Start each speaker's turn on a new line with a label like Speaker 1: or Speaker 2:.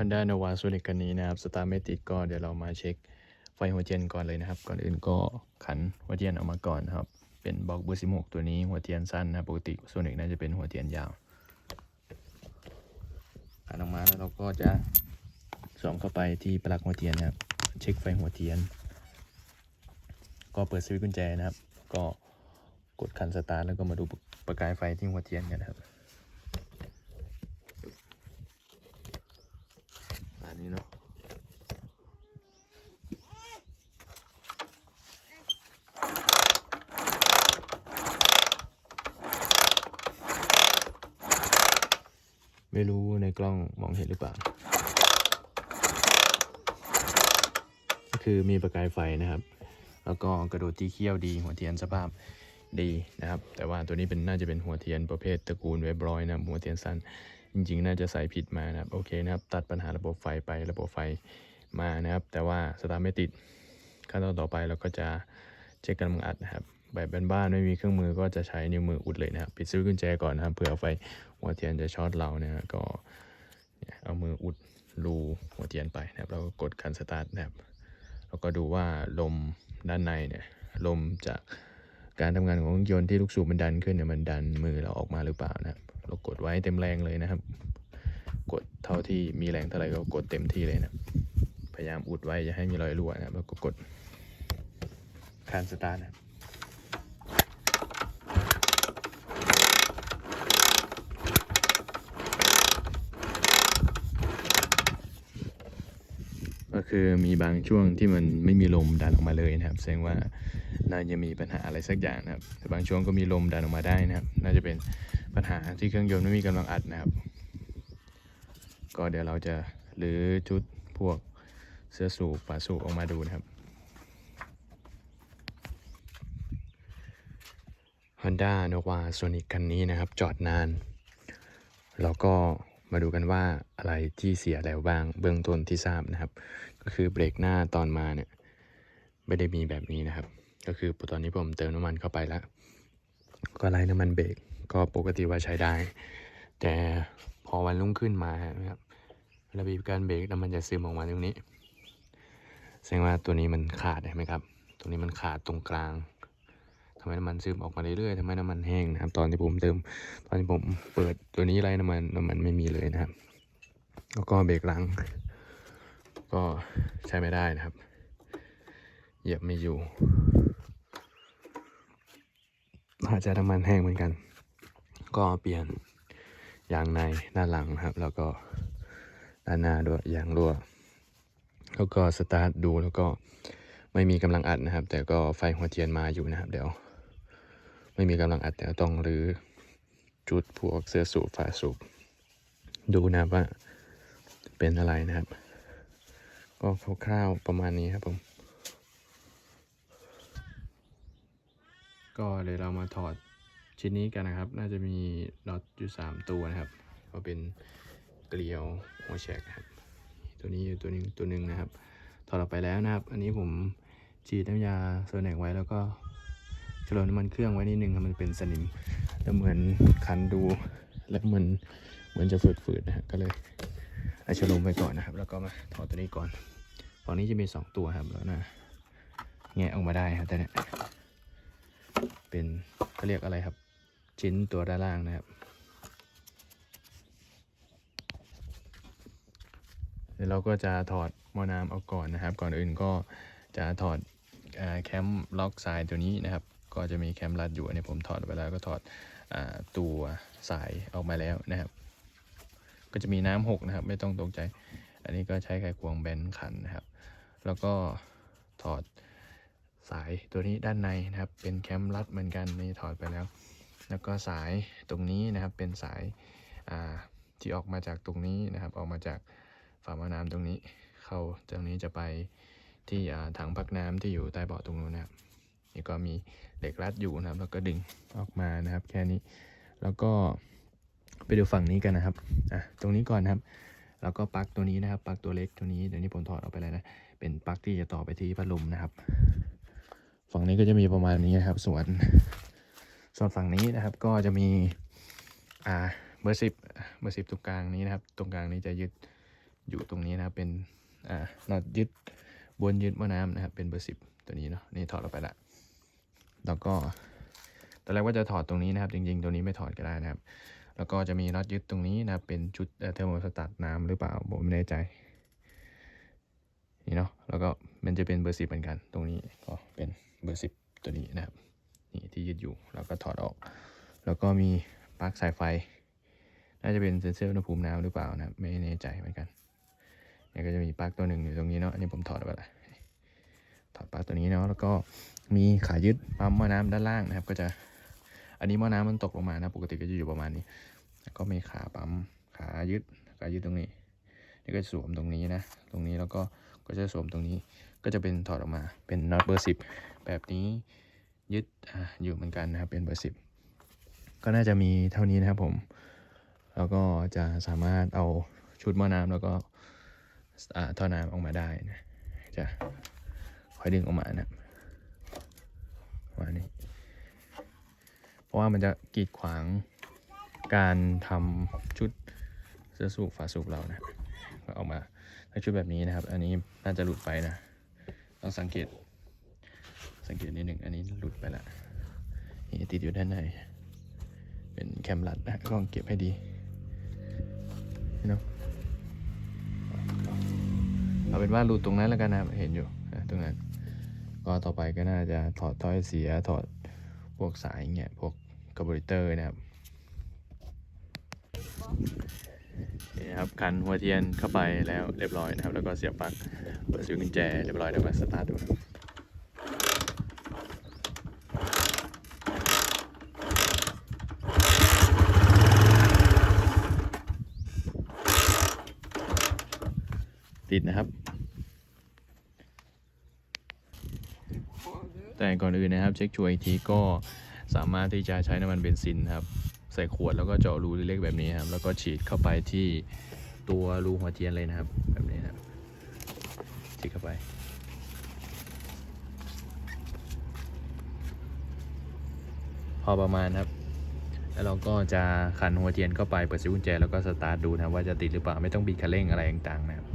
Speaker 1: Honda Nova Sonic คันนี้นะครับสตาร์ไม่ติดก็เดี๋ยวเรามาเช็คไฟหัวเทียนก่อนเลยนะครับ ก่อนอื่นก็ขันหัวเทียนออกมาก่อนนะครับ เป็นบล็อกเบอร์16ตัวนี้หัวเทียนสั้นนะปกติ Sonic น่าจะเป็นหัวเทียนยาวขันออกมาแล้วเราก็จะสองเข้าไปที่ปลั๊กหัวเทียนนะครับ เช็คไฟหัวเทียน ก็เปิดสวิตช์กุญแจนะครับ ก็กดคันสตาร์ทแล้วก็มาดูประกายไฟที่หัวเทียนกันนะครับ อันนี้เนาะ ไม่รู้ในกล้องมองเห็นหรือเปล่า ก็คือมีประกายไฟนะครับ แล้วก็กระโดดที่เขี้ยวดี หัวเทียนสภาพดีนะครับ แต่ว่าตัวนี้เป็นน่าจะเป็นหัวเทียนประเภทตระกูลเวบรอยนะหัวเทียนสั้น จริง ๆ น่าจะใส่ผิดมานะครับ โอเคนะครับ ตัดปัญหาระบบไฟไประบบไฟมานะครับ แต่ว่าสตาร์ทไม่ติดขั้นตอนต่อไปเราก็จะเช็คกำลังอัดนะครับ แบบบ้านๆไม่มีเครื่องมือก็จะใช้นิ้วมืออุดเลยนะครับปิดสวิตช์กุญแจก่อนนะครับเผื่อไฟหัวเทียนจะช็อตเราเนี่ยก็เอามืออุดรูหัวเทียนไปนะครับแล้วก็กดคันสตาร์ทนะครับแล้วก็ดูว่าลมด้านในเนี่ยลมจากการทำงานของเครื่องยนต์ที่ลูกสูบมันดันขึ้นเนี่ยมันดันมือเราออกมาหรือเปล่านะครับเรากดไว้เต็มแรงเลยนะครับ กดเท่าที่มีแรงเท่าไหร่ก็กดเต็มที่เลยนะพยายามอุดไว้อย่าให้มีรอยรั่วนะครับแล้วก็กดคันสตาร์ทนะครับ ก็ คือมีบางช่วงที่มันไม่มีลมดันออกมาเลยนะครับแสดงว่าน่าจะมีปัญหาอะไรสักอย่างนะครับ แต่บางช่วงก็มีลมดันออกมาได้นะครับ น่าจะเป็นปัญหาที่เครื่องยนต์ไม่มีกำลังอัดนะครับ ก็เดี๋ยวเราจะรื้อชุดพวกเสื้อสูบฝาสูบออกมาดูนะครับ Honda Nova Sonic คันนี้นะครับจอดนาน แล้วก็มาดูกันว่าอะไรที่เสียแล้วบ้างเบื้องต้นที่ทราบนะครับ ก็คือเบรกหน้าตอนมาเนี่ยไม่ได้มีแบบนี้นะครับ ก็คือตอนนี้ผมเติมน้ำมันเข้าไปแล้ว ก็ไล่น้ำมันเบรกก็ปกติว่าใช้ได้ แต่พอวันรุ่งขึ้นมานะครับระบีบการเบรกน้ำมันจะซึมออกมาตรงนี้ แสดงว่าตัวนี้มันขาดใช่ไหมครับตรงนี้มันขาดตรงกลางทำให้น้ำมันซึมออกมาเรื่อยๆทำให้น้ำมันแห้งนะครับ ตอนที่ผมเติม ตอนที่ผมเปิดตัวนี้ไล่น้ำมันน้ำมันไม่มีเลยนะครับ แล้วก็เบรกหลัง ก็ใช้ไม่ได้นะครับ เหยียบไม่อยู่อาจจะน้ำมันแห้งเหมือนกัน ก็เปลี่ยนยางในด้านหลังนะครับ แล้วก็ด้านหน้าด้วยยางรั่ว แล้วก็สตาร์ทดูแล้วก็ไม่มีกำลังอัดนะครับ แต่ก็ไฟหัวเทียนมาอยู่นะครับ เดี๋ยว ไม่มีกำลังอัดแต่ต้องรื้อจุดพวกเสื้อสูบฝาสูบดูนะว่าเป็นอะไรนะครับ ก็คร่าวๆประมาณนี้ครับผม ก็เลยเรามาถอดชิ้นนี้กันนะครับ น่าจะมีน็อตอยู่ 3 ตัวนะครับ ก็เป็นเกลียวหัวแฉกนะครับ ตัวนี้อยู่ตัวหนึงตัวหนึ่งนะครับ ถอดออกไปแล้วนะครับ อันนี้ผมฉีดน้ำยาโซแนกไว้แล้วก็ชโลมน้ำมันเครื่องไว้นิดนึงครับมันเป็นสนิมแล้วเหมือนคันดู แล้วมันเหมือนจะฝืดๆนะฮะก็เลย อาชลมไว้ก่อนนะครับ แล้วก็มาถอดตัวนี้ก่อนฝั่งนี้จะมี 2 ตัวครับแล้วนะแงะออกมาได้ครับแต่เนี่ยเป็นเขาเรียกอะไรครับ ชิ้นตัวด้านล่างนะครับ เดี๋ยวเราก็จะถอดมอน้ำเอาก่อนนะครับ ก่อนอื่นก็จะถอดอแคมล็อกสายตัวนี้นะครับ ก็จะมีแคมรัดอยู่อันนี้ผมถอดไปแล้วก็ถอดอตัวสายออกมาแล้วนะครับ ก็จะมีน้ำหกนะครับ ไม่ต้องตกใจ อันนี้ก็ใช้ไขควงแบนขันนะครับ แล้วก็ถอดสายตัวนี้ด้านในนะครับ เป็นแคมรัดเหมือนกันนี่ถอดไปแล้ว แล้วก็สายตรงนี้นะครับเป็นสายาที่ออกมาจากตรงนี้นะครับ ออกมาจากฝาหม้อน้ำตรงนี้ เข้าตรงนี้จะไปที่ถังพักน้ำที่อยู่ใต้เบาะตรงนู้นนะครับนี่ก็มีเหล็กรัดอยู่นะครับ แล้วก็ดึงออกมานะครับ แค่นี้ แล้วก็ ไปดูฝั่งนี้กันนะครับอะตรงนี้ก่อนนะครับ แล้วก็ปลั๊กตัวนี้นะครับปลั๊กตัวเล็กตัวนี้เดี๋ยวนี้ผมถอดออกไปแล้วนะเป็นปลั๊กที่จะต่อไปที่พัดลมนะครับ ฝั่งนี้ก็จะมีประมาณนี้นะครับ ส่วนส่วนฝั่งนี้นะครับก็จะมีอ่าเบอร์สิบเบอร์สิบตรงกลางนี้นะครับ ตรงกลางนี้จะยึดอยู่ตรงนี้นะครับเป็นอ่าน็อตยึดบนยึดหม้อน้ำนะครับเป็นเบอร์สิบตัวนี้เนาะนี่ถอดออกไปละแล้วก็ตอนแรกว่าจะถอดตรงนี้นะครับ จริง ๆ ตัวนี้ไม่ถอดก็ได้นะครับ แล้วก็จะมีน็อตยึดตรงนี้นะครับเป็นชุดเทอร์โมสตัตน้ำหรือเปล่าผมไม่แน่ใจนี่เนาะแล้วก็มันจะเป็นเบอร์สิบเหมือนกัน ตรงนี้ก็เป็นเบอร์สิบตัวนี้นะครับนี่ที่ยึดอยู่แล้วก็ถอดออก แล้วก็มีปลั๊กสายไฟ น่าจะเป็นเซ็นเซอร์อุณหภูมิน้ำหรือเปล่านะไม่แน่ใจเหมือนกันเนี่ยก็จะมีปลั๊กตัวหนึ่งอยู่ตรงนี้เนาะอันนี้ผมถอดไปละถอดปลั๊กตัวนี้เนาะแล้วก็มีขายึดปั๊มม้อน้ำด้านล่างนะครับ ก็จะ อันนี้หม้อน้ำมันตกลงมานะ ปกติก็จะอยู่ประมาณนี้ แล้วก็มีขาปั๊ม ขายึด ขายึดตรงนี้ นี่ก็จะสวมตรงนี้นะ ตรงนี้แล้วก็ก็จะสวมตรงนี้ ก็จะเป็นถอดออกมา เป็นน็อตเบอร์สิบแบบนี้ยึดอะอยู่เหมือนกันนะครับ เป็นเบอร์สิบก็น่าจะมีเท่านี้นะครับผม แล้วก็จะสามารถเอาชุดหม้อน้ำแล้วก็อ่าท่อน้ำออกมาได้นะ จะค่อยดึงออกมานะประมาณนี้ เพราะว่ามันจะกีดขวางการทำชุดเสื้อสูบฝาสูบเรานะก็ออกมาในชุดแบบนี้นะครับ อันนี้น่าจะหลุดไปนะต้องสังเกต สังเกตนิดหนึ่งอันนี้หลุดไปละนี่ติดอยู่ด้านในเป็นแคมรัดนะก็ต้องเก็บให้ดีเนาะเอาเป็นว่าหลุดตรงนั้นแล้วกันนะเห็นอยู่ตรงนั้น ก็ต่อไปก็น่าจะถอดถ้อยเสียถอด พวกสายเงี้ย พวกคาร์บูเรเตอร์นะครับนี่นะครับคันหัวเทียนเข้าไปแล้วเรียบร้อยนะครับ แล้วก็เสียบปลั๊กเปิดสวิตช์กุญแจเรียบร้อยเดี๋ยวมาสตาร์ทดูติดนะครับ แต่ก่อนอื่นนะครับ เช็คชัวร์อีกทีก็สามารถที่จะใช้น้ำมันเบนซินครับ ใส่ขวดแล้วก็เจาะรูเล็กๆแบบนี้ครับ แล้วก็ฉีดเข้าไปที่ตัวรูหัวเทียนเลยนะครับ แบบนี้ครับฉีดเข้าไปพอประมาณครับ แล้วเราก็จะขันหัวเทียนเข้าไปเปิดสวิตช์กุญแจแล้วก็สตาร์ทดูนะว่าจะติดหรือเปล่า ไม่ต้องบิดคันเร่งอะไรต่างๆนะครับ